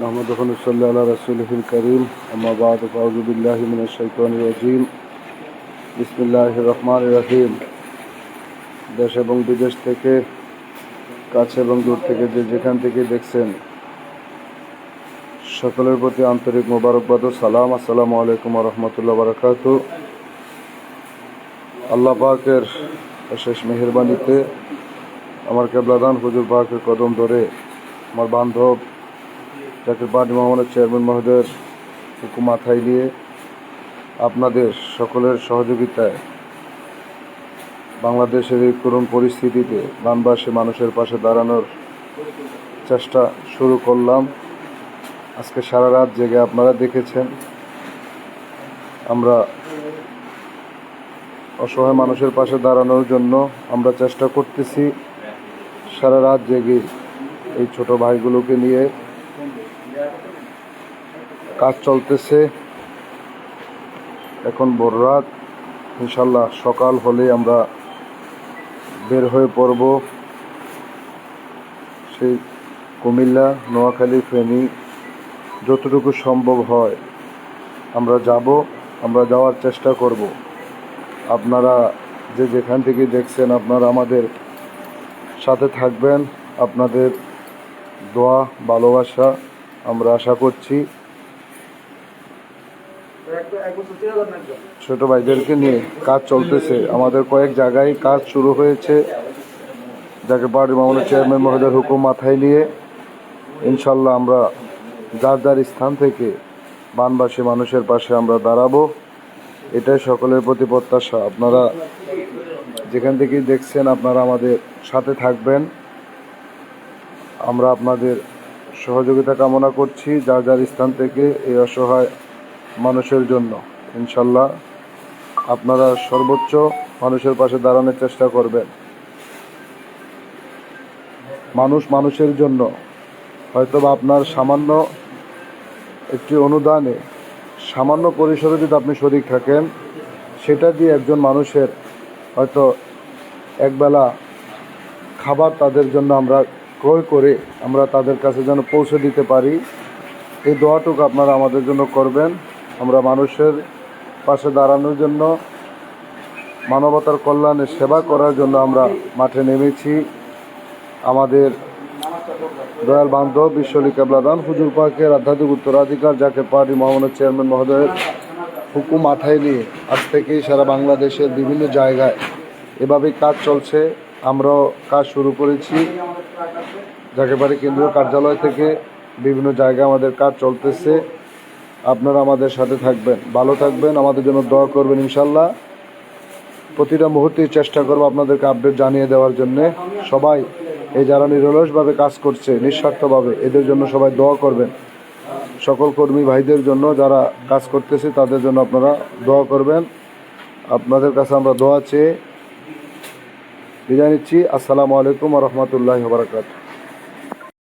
محمد صلى على رسوله الكريم أما بعد فأعوذ بالله من الشيطان الرجيم بسم الله الرحمن الرحيم দেশ এবং বিদেশ থেকে কাছে এবং দূর থেকে যে যেখান থেকে দেখছেন সকলের প্রতি আন্তরিক মোবারকবাদ ও সালাম আসসালামু আলাইকুম রহমতুল্লাহ বারাকাত আল্লাহ পাকের শেষ মেহরবানিতে আমার কেবলাদান হুজুর পাকের কদম ধরে আমার বান্ধব জাকির পার্টি মোহাম্মদের চেয়ারম্যান মহোদয়ের হুকুম মাথায় নিয়ে আপনাদের সকলের সহযোগিতায় বাংলাদেশের এই করুণ পরিস্থিতিতে বানবাসী মানুষের পাশে দাঁড়ানোর চেষ্টা শুরু করলাম। আজকে সারা রাত জেগে আপনারা দেখেছেন। আমরা অসহায় মানুষের পাশে দাঁড়ানোর জন্য আমরা চেষ্টা করতেছি। সারা রাত জেগে এই ছোট ভাইগুলোকে নিয়ে কাজ চলতেছে। এখন ভোর রাত। ইনশাল্লাহ সকাল হলে আমরা বের হয়ে পড়ব। সেই কুমিল্লা, নোয়াখালী, ফেনী যতটুকু সম্ভব হয় আমরা যাব, আমরা যাওয়ার চেষ্টা করব। আপনারা যে যেখান থেকে দেখছেন আপনারা আমাদের সাথে থাকবেন। আপনাদের দোয়া, ভালোবাসা আমরা আশা করছি। ছোট ভাইদেরকে নিয়ে কাজ চলতেছে। আমাদের কয়েক জায়গায় কাজ শুরু হয়েছে। যাকে পার্টি মামলার চেয়ারম্যান মহোদয়ের হুকুম মাথায় নিয়ে ইনশাল্লাহ আমরা যার যার স্থান থেকে বানবাসী মানুষের পাশে আমরা দাঁড়াবো। এটাই সকলের প্রতি প্রত্যাশা। আপনারা যেখান থেকেই দেখছেন আপনারা আমাদের সাথে থাকবেন। আমরা আপনাদের সহযোগিতা কামনা করছি যার যার স্থান থেকে এই অসহায় মানুষের জন্য। ইনশাল্লাহ আপনারা সর্বোচ্চ মানুষের পাশে দাঁড়ানোর চেষ্টা করবেন। মানুষ মানুষের জন্য। হয়তো বা আপনার সামান্য একটি অনুদানে, সামান্য পরিসরে যদি আপনি শরিক থাকেন, সেটা দিয়ে একজন মানুষের হয়তো একবেলা খাবার তাদের জন্য আমরা ক্রয় করে আমরা তাদের কাছে যেন পৌঁছে দিতে পারি। এই দোয়াটুকু আপনারা আমাদের জন্য করবেন। আমরা মানুষের পাশে দাঁড়ানোর জন্য, মানবতার কল্যাণে সেবা করার জন্য আমরা মাঠে নেমেছি। আমাদের দয়াল বান্ধব বিশ্বলী কেবলাদান, হুজুর পাকের আধ্যাত্মিক উত্তরাধিকার, যাকে পার্টি মহামানের চেয়ারম্যান মহোদয়ের হুকুম মাথায় নিয়ে আজ থেকেই সারা বাংলাদেশের বিভিন্ন জায়গায় এভাবেই কাজ চলছে। আমরাও কাজ শুরু করেছি। পারে কেন্দ্রীয় কার্যালয় থেকে বিভিন্ন জায়গায় আমাদের কাজ চলতেছে। আপনারা আমাদের সাথে থাকবেন। ভালো থাকবেন। আমাদের জন্য দোয়া করবেন ইনশাল্লাহ প্রতিটা মুহূর্তেই চেষ্টা করব আপনাদেরকে আপডেট জানিয়ে দেওয়ার জন্যে। সবাই এই যারা নিরলসভাবে কাজ করছে, নিঃস্বার্থভাবে, এদের জন্য সবাই দোয়া করবেন। সকল কর্মী ভাইদের জন্য যারা কাজ করতেছে, তাদের জন্য আপনারা দোয়া করবেন। আপনাদের কাছে আমরা দোয়া চেয়ে বিদায় নিচ্ছি। আসসালামু আলাইকুম রহমতুল্লাহ বারকাত